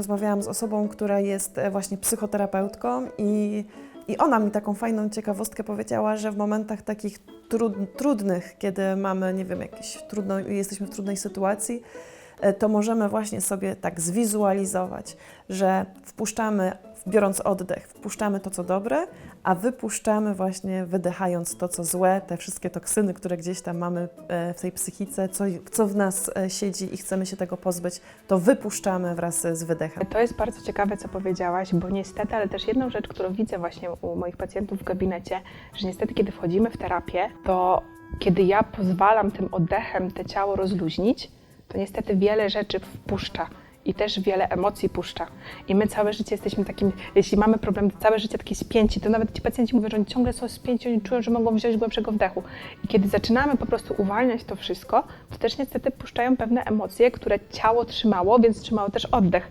Rozmawiałam z osobą, która jest e, właśnie psychoterapeutką i, i ona mi taką fajną ciekawostkę powiedziała, że w momentach takich trud, trudnych, kiedy mamy, nie wiem, jakieś trudno, jesteśmy w trudnej sytuacji, to możemy właśnie sobie tak zwizualizować, że wpuszczamy, biorąc oddech, wpuszczamy to, co dobre, a wypuszczamy właśnie, wydechając to, co złe, te wszystkie toksyny, które gdzieś tam mamy e, w tej psychice, co, co w nas e, siedzi i chcemy się tego pozbyć, to wypuszczamy wraz z wydechem. To jest bardzo ciekawe, co powiedziałaś, bo niestety, ale też jedną rzecz, którą widzę właśnie u moich pacjentów w gabinecie, że niestety, kiedy wchodzimy w terapię, to kiedy ja pozwalam tym oddechem te ciało rozluźnić, to niestety wiele rzeczy wpuszcza. I też wiele emocji puszcza. I my całe życie jesteśmy takim, jeśli mamy problem, całe życie takie spięci, to nawet ci pacjenci mówią, że oni ciągle są spięci, oni czują, że mogą wziąć głębszego wdechu. I kiedy zaczynamy po prostu uwalniać to wszystko, to też niestety puszczają pewne emocje, które ciało trzymało, więc trzymało też oddech.